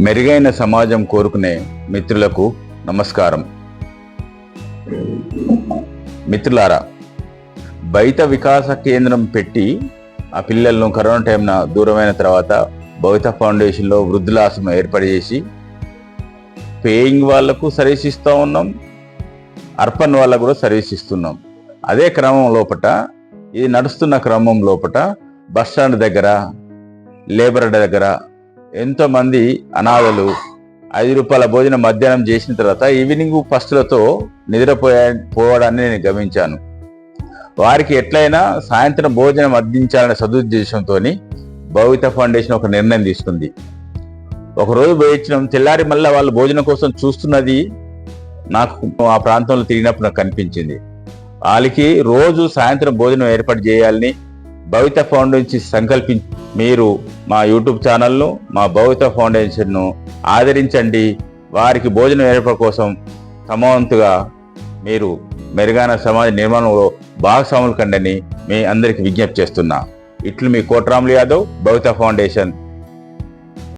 మెరుగైన సమాజం కోరుకునే మిత్రులకు నమస్కారం. మిత్రులారా బయట వికాస కేంద్రం పెట్టి ఆ పిల్లలను కరోనా టైంన దూరమైన తర్వాత భవిత ఫౌండేషన్లో వృద్ధులాశ్రమం ఏర్పాటు చేసి పేయింగ్ వాళ్ళకు సర్వీస్ ఇస్తూ ఉన్నాం అర్పణ వాళ్ళకు కూడా సర్వీస్ ఇస్తున్నాం. అదే క్రమం లోపట ఇది నడుస్తున్న క్రమం లోపట బస్ స్టాండ్ దగ్గర లేబర్ దగ్గర ఎంతోమంది అనాథలు ఐదు రూపాయల భోజనం మధ్యాహ్నం చేసిన తర్వాత ఈవినింగ్ ఫస్ట్లతో నిద్రపోయా పోవడాన్ని నేను గమనించాను. వారికి ఎట్లయినా సాయంత్రం భోజనం అందించాలనే సదుద్దేశంతో భవిత ఫౌండేషన్ ఒక నిర్ణయం తీసుకుంది. ఒకరోజు భోజనం తెల్లారి మళ్ళీ వాళ్ళు భోజనం కోసం చూస్తున్నది నాకు ఆ ప్రాంతంలో తిరిగినప్పుడు నాకు కనిపించింది. వాళ్ళకి రోజు సాయంత్రం భోజనం ఏర్పాటు చేయాలని భవిత ఫౌండేషన్ సంకల్పించి మీరు మా యూట్యూబ్ ఛానల్ను మా భవిత ఫౌండేషన్ను ఆదరించండి. వారికి భోజనం ఏర్పాటు కోసం సమవంతుగా మీరు మెరుగైన సమాజ నిర్మాణంలో భాగస్వాములు కండని మీ అందరికి విజ్ఞప్తి చేస్తున్నా. ఇట్లు మీ కోట్రాములు యాదవ్ భవిత ఫౌండేషన్.